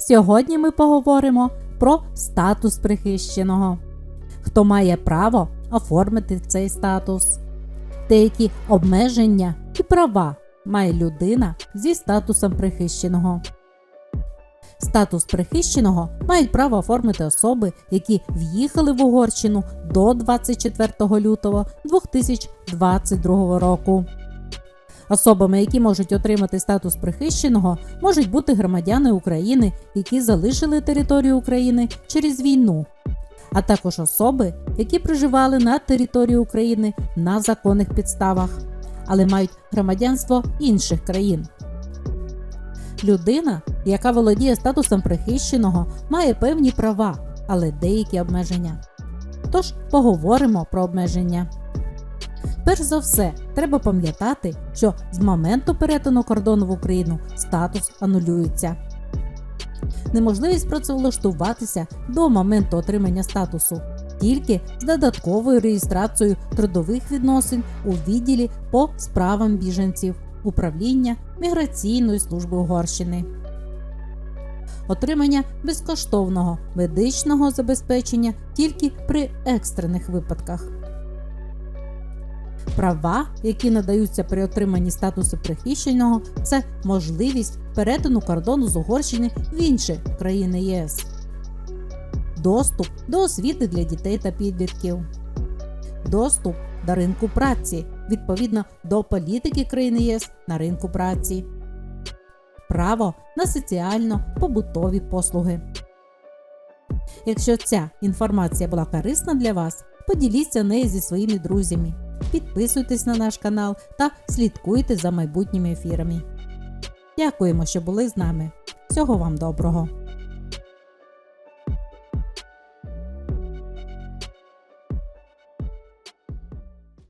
Сьогодні ми поговоримо про статус прихищеного. Хто має право оформити цей статус? Деякі обмеження і права має людина зі статусом прихищеного. Статус прихищеного мають право оформити особи, які в'їхали в Угорщину до 24 лютого 2022 року. Особами, які можуть отримати статус прихищеного, можуть бути громадяни України, які залишили територію України через війну, а також особи, які проживали на території України на законних підставах, але мають громадянство інших країн. Людина, яка володіє статусом прихищеного, має певні права, але деякі обмеження. Тож поговоримо про обмеження. Перш за все, треба пам'ятати, що з моменту перетину кордону в Україну статус анулюється. Неможливість працевлаштуватися до моменту отримання статусу тільки з додатковою реєстрацією трудових відносин у відділі по справам біженців управління Міграційної служби Угорщини. Отримання безкоштовного медичного забезпечення тільки при екстрених випадках. Права, які надаються при отриманні статусу прихищеного, це можливість перетину кордону з Угорщини в інші країни ЄС, доступ до освіти для дітей та підлітків, доступ до ринку праці відповідно до політики країни ЄС на ринку праці, право на соціально-побутові послуги. Якщо ця інформація була корисна для вас, поділіться нею зі своїми друзями підписуйтесь на наш канал та слідкуйте за майбутніми ефірами. Дякуємо, що були з нами. Всього вам доброго!